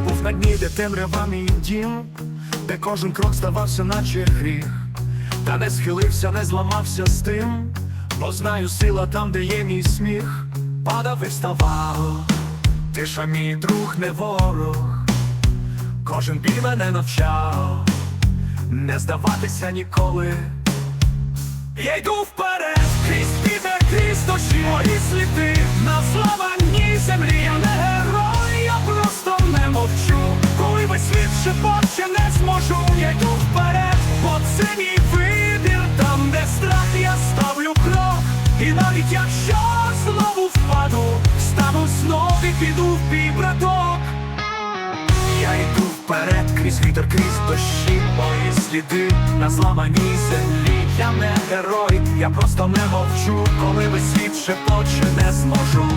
на дні, де темрява мій дім, де кожен крок здавався, наче гріх, та не схилився, не зламався з тим, бо знаю, сила там, де є мій сміх, падав і вставав, тиша мій друг, не ворог, кожен бій мене навчав, не здаватися ніколи. Я йду вперед, крізь вітер, крізь дощі мої навіть якщо знову впаду Стану знов і піду в бій, я йду вперед крізь вітер, крізь дощі, мої сліди на зламаній землі. Я не герой, я просто не мовчу, коли весь світ шепоче не зможу.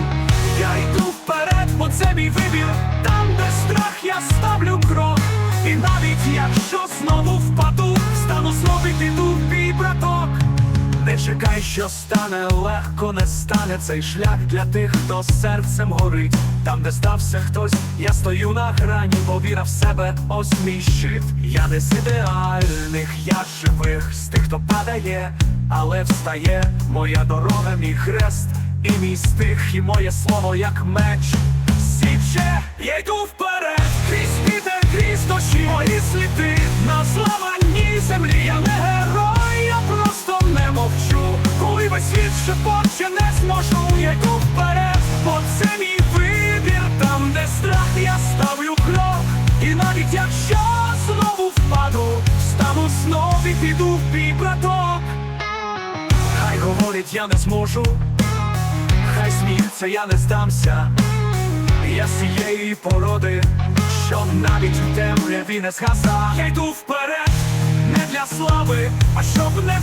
Я йду вперед, бо це мій вибір, там, де страх, я ставлю крок. І навіть якщо знову впаду, чекай, що стане легко, не стане цей шлях для тих, хто серцем горить. Там, де стався хтось, я стою на грані, повіра в себе, ось мій щит. Я не з ідеальних, я живих, з тих, хто падає, але встає. Моя дорога, мій хрест, і мій стих, і моє слово, як меч. Січе, я йду вперед, зможу. Вперед, бо це мій вибір. Там, де страх, я ставлю крок. І навіть якщо знову впаду, стану знов і піду в бій, браток. Хай говорять, я не зможу. Хай сміються, я не здамся. Я з цієї породи, що навіть у темряві не згаса. Я йду вперед, не для слави, а щоб не